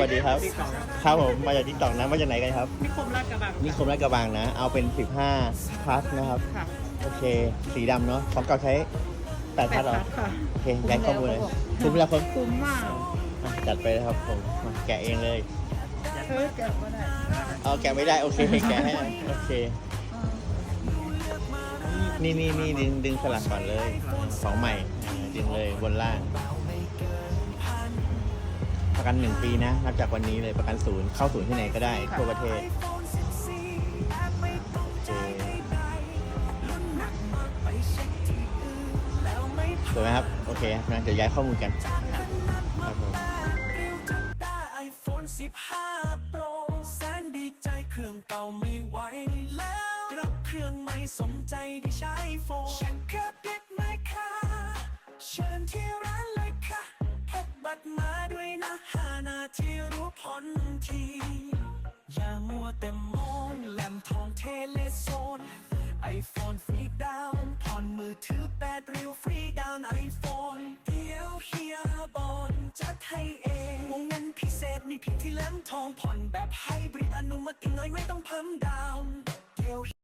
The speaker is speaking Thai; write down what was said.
วัสดีครับ ครับผม มาจากทิกตอกนะ มาจากไหนกันครับ นิคมลาดกระบังนิคมราชกระบังนะ เอาเป็น 15พลัสนะครับ ค่ะ โอเค สีดำเนาะ ของเก่าใช้8แปพลัดสเหรอพัดค่ะ โอเคย้ายข้อมูลเลยคุ้มแล้วครับคุ้มมากอะจัดไปเลยครับผมมาแกะเองเลยเฮ้ยแกะก็ได้เอาแกะไม่ได้ โอเค แกะให้หน่อยโอเค นี่นี่นี่ดึงดึงสลักก่อนเลยของใหม่อ่าดึงเลยบนล่าง ประกันหนึ่งปีนะนับจากวันนี้เลยประกันศูนย์เข้าศูนย์ที่ไหนก็ได้ทั่วประเทศสวยไหมครับ โอเคนะเดี๋ยวย้ายข้อมูลกันครับผม15 Pro แสนดีใจเครื่องเก่าไม่ไหวแล้วรับเครื่องใหม่สมใจที่ใช้โฟนฉันแค่เด็กไม่ค่ะเชิญที่ร้านเลยค่ะ บัตรมาด้วยนะหานาที่รู้ผลที อย่ามัวแต่มองแหลมทองเทเลโซนไอโฟนฟรีดาวน์ผ่อนมือถือแปดริ้วฟรีดาวน์ไอโฟนเดี๋ยวเฮียบอลจัดให้เองวงเงินพิเศษมีเพียงที่แหลมทองผ่อนแบบไฮบริดอนุมัติน้อยไม่ต้องเพิ่มดาวน์เดี๋ยว